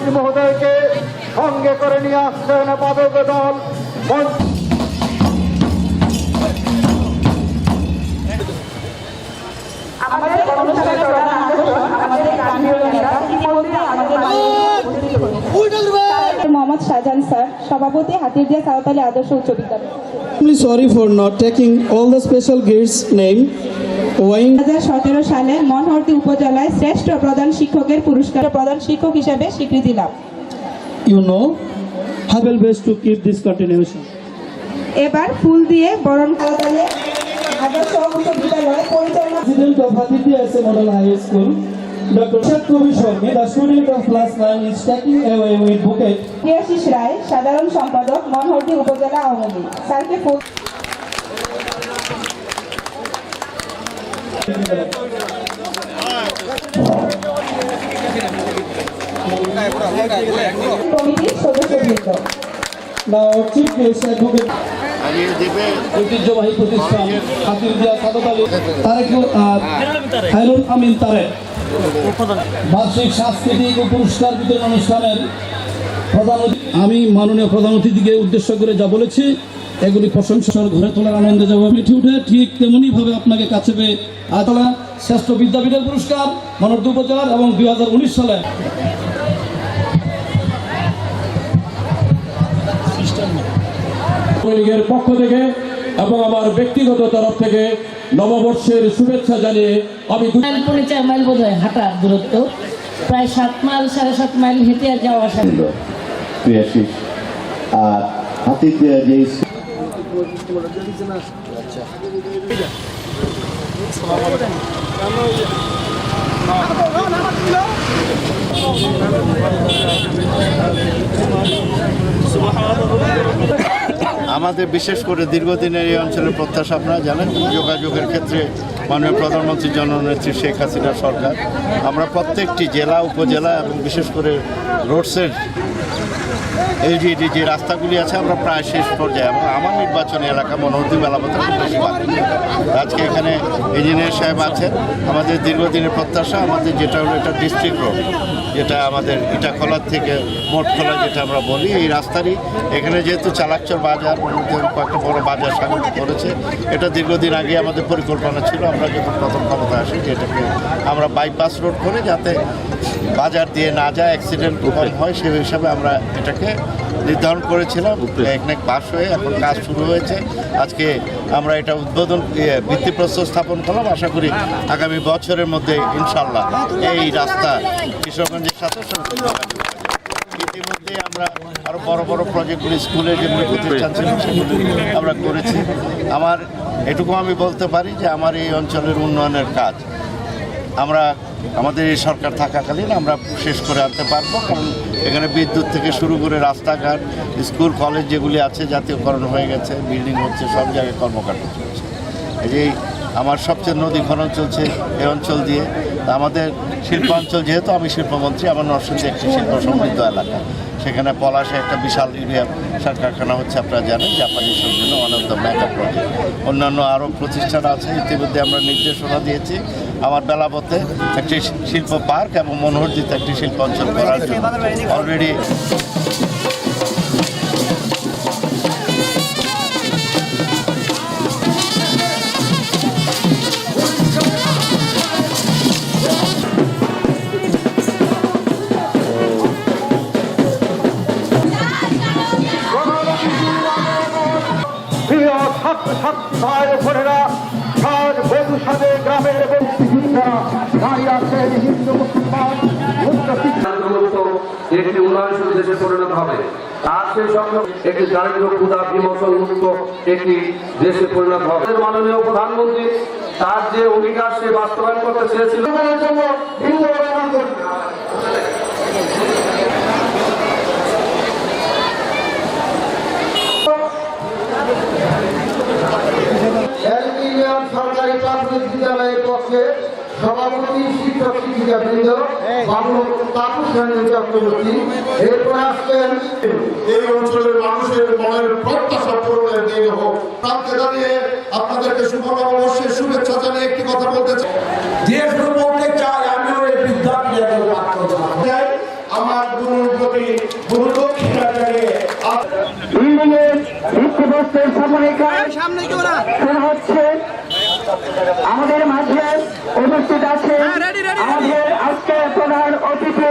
মন্ত্রী মহোদয়কে সঙ্গে করে নিয়ে আসছেন পাবে দল। মন্ত্রী মোহাম্মদ শাহজাহান স্যার সভাপতি হাতিরদিয়া সাঁওতালি আদর্শ উচ্চ বিদ্যালয় extremely sorry for not taking all the special guests' name. Owing দু হাজার সতেরো সালে মনহরদি উপজেলায় শ্রেষ্ঠ প্রধান শিক্ষকের পুরস্কার প্রধান শিক্ষক হিসেবে স্বীকৃতি লাভ you know, I will best to keep this continuation. এবার ফুল দিয়ে বরণ সাঁওতালি আদর্শ উচ্চ বিদ্যালয় পরিচালনা President of Aditya SA Model High School, Dr. Shat Kobi Shormi, the student of class 9 is taking away with bouquet. Priyashis Roy সাধারণ সম্পাদক মনহরদি উপজেলা আওয়ামী লীগ স্যারকে ফুল কমিটির সদস্যবৃন্দ Now, chief guest advocate দেবে ঐতিহ্যবাহী প্রতিষ্ঠান হাতিরদিয়া সাদত আলী তারেকুল খায়রুল আমিন তারেক। বার্ষিক সাংস্কৃতিক ও পুরস্কার বিতরণ অনুষ্ঠানের প্রধান আমি মাননীয় প্রধান অতিথিকে উদ্দেশ্য করে যা বলেছি এগুলি প্রশংসার ঘরে তোলার আনন্দে যাব মিঠে উঠে ঠিক তেমনি ভাবে আপনাকে কাছে পেয়ে আতলা শ্রেষ্ঠ বিদ্যাপীঠের পুরস্কার মানব উপজেলার এবং দুই হাজার উনিশ সালে লীগের পক্ষ থেকে এবং আমার ব্যক্তিগত তরফ থেকে নববর্ষের শুভেচ্ছা জানিয়ে আমি পৌনে চার মাইল বোধ হয় হাঁটার দূরত্ব প্রায় সাত মাইল সাড়ে সাত মাইল হেঁটে আর যাওয়া আসা আর হাতির যে আমাদের বিশেষ করে দীর্ঘদিনের এই অঞ্চলের প্রত্যাশা আপনারা জানেন, যোগাযোগের ক্ষেত্রে মাননীয় প্রধানমন্ত্রী জননেত্রী শেখ হাসিনা সরকার। আমরা প্রত্যেকটি জেলা, উপজেলা এবং বিশেষ করে রোডসের এলজিডি যে রাস্তাগুলি আছে, আমরা প্রায় শেষ পর্যায়ে এবং আমার নির্বাচনী এলাকা মনোহরদি নেই। আজকে এখানে ইঞ্জিনিয়ার সাহেব আছেন। আমাদের দীর্ঘদিনের প্রত্যাশা, আমাদের যেটা হলো এটা ডিস্ট্রিক্ট রোড, যেটা আমাদের ইটাখোলার থেকে মোট মোটখোলা যেটা আমরা বলি, এই রাস্তারই। এখানে যেহেতু চালাকচর বাজার কয়েকটা বড় বাজার সামিল করেছে। এটা দীর্ঘদিন আগে আমাদের পরিকল্পনা ছিল, আমরা যখন প্রথম ক্ষমতা আসি যেটাকে আমরা বাইপাস রোড করে যাতে বাজার দিয়ে না যায় অ্যাক্সিডেন্ট কম হয়, সেই হিসাবে আমরা এটাকে নির্ধারণ করেছিলাম। এখানে পাস হয়ে এখন কাজ শুরু হয়েছে। আজকে আমরা এটা উদ্বোধন ভিত্তিপ্রস্তর স্থাপন করলাম। আশা করি আগামী বছরের মধ্যে ইনশাল্লাহ এই রাস্তা কিশোরগঞ্জের সাথে। ইতিমধ্যে আমরা আরও বড় বড় প্রজেক্টগুলি স্কুলের যেগুলি প্রতিষ্ঠান ছিল, সেগুলি আমরা করেছি। আমার, এটুকু আমি বলতে পারি যে আমার এই অঞ্চলের উন্নয়নের কাজ। আমরা, আমাদের এই সরকার থাকাকালীন আমরা শেষ করে আনতে পারব, কারণ এখানে বিদ্যুৎ থেকে শুরু করে রাস্তাঘাট, স্কুল, কলেজ যেগুলি আছে, জাতীয়করণ হয়ে গেছে, বিল্ডিং হচ্ছে, সব জায়গায় কর্মকাণ্ড চলছে। এই যে আমার সবচেয়ে নদী খনন চলছে এই অঞ্চল দিয়ে। আমাদের শিল্পাঞ্চল, যেহেতু আমি শিল্পমন্ত্রী, আমার নরসিংদী একটি শিল্প সমৃদ্ধ এলাকা। সেখানে পলাশে একটা বিশাল ইউরিয়া সার কারখানা হচ্ছে, আপনারা জানেন জাপানি জন্য one of the mega project অন্যান্য আরও প্রতিষ্ঠান আছে, ইতিমধ্যে আমরা নির্দেশনা দিয়েছি। আমার বেলাপথে একটি শিল্প পার্ক এবং মনোহরজিত একটি শিল্প অঞ্চল করার জন্য। অলরেডি প্রিয় ছাত্র ছাত্রী ভাই বোনেরা সার বধুসাদে গ্রামের ব্যক্তিরা দাঁড়িয়ে আছেন হিন্দু মুসলমান একটি উন্নয়নশীল দেশে পরিণত হবে। আর সেই সঙ্গে একটি দারিদ্র ক্ষুদা বিমোচন মুক্ত একটি দেশে পরিণত হবে। মাননীয় প্রধানমন্ত্রী তার যে অঙ্গীকার সে বাস্তবায়ন করতে চেয়েছিল। চক্রবর্তী এরপর আসছেন এই অঞ্চলের মানুষের মনের প্রত্যাশা পূরণের দিন হোক। প্রান্তে দাঁড়িয়ে আপনাদেরকে শুভ নববর্ষের শুভেচ্ছা জানিয়ে একটি কথা বলতে চাই। যে শুরু বলতে চাই আমি ওই বিদ্যার্থী আমার গুরুর প্রতি গুরুদক্ষিণা জানিয়ে সামনে হচ্ছে আমাদের মাঝে উপস্থিত আছে আমাদের আজকে প্রধান অতিথি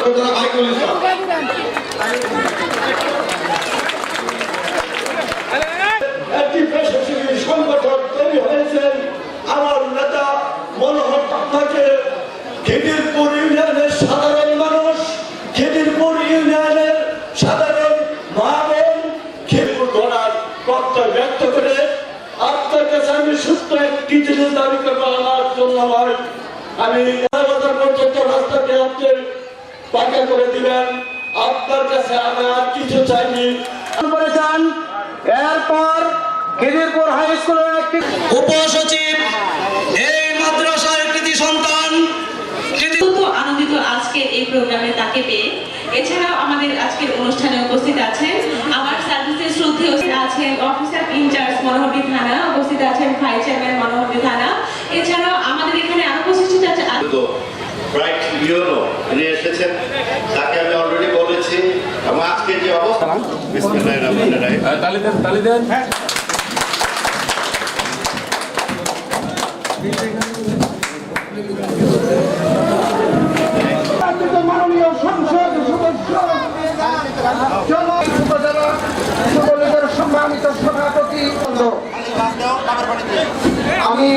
প্রধান বাইকুল ইসলাম। একটি সংগঠন তৈরি হয়েছে আমার নেতা মনোহর পাত্তাকে খিদিরপুর ইউনিয়নের সাধারণ মানুষ খিদিরপুর ইউনিয়নের সাধারণ মা বোন খিদিরপুর গড়ার প্রত্যয় ব্যক্ত করে আপনার কাছে আমি সুস্থ একটি জিনিস দাবি করব আমার। জন্য আমি এগারোটা পর্যন্ত রাস্তাকে আপনি পাকা করে দিবেন। আপনার কাছে আমি আর কিছু চাইনি। করেছেন এরপর খিদিরপুর হাই স্কুলের একটি উপসচিব এই মাদ্রাসার কৃতি সন্তান আনন্দিত আজকের এই প্রোগ্রামে তাকে পেয়ে। এছাড়াও আমাদের আজকের অনুষ্ঠানে উপস্থিত আছেন আমার সার্ভিসের শ্রদ্ধেয় আছেন অফিসার ইনচার্জ মনোহরী থানা উপস্থিত আছেন ভাইস চেয়ারম্যান মনোহরী থানা এছাড়াও আমাদের এখানে আরও উপস্থিত আছে তো ব্রাইট ইউনো উনি এসেছেন তাকে আমি অলরেডি বলেছি এবং আজকে যে অবস্থা বিসমিল্লাহির রহমানির তালি দেন তালি দেন মাননীয় সংসদ সদস্য জন উপজেলা যুবলীগের সম্মানিত সভাপতি আমি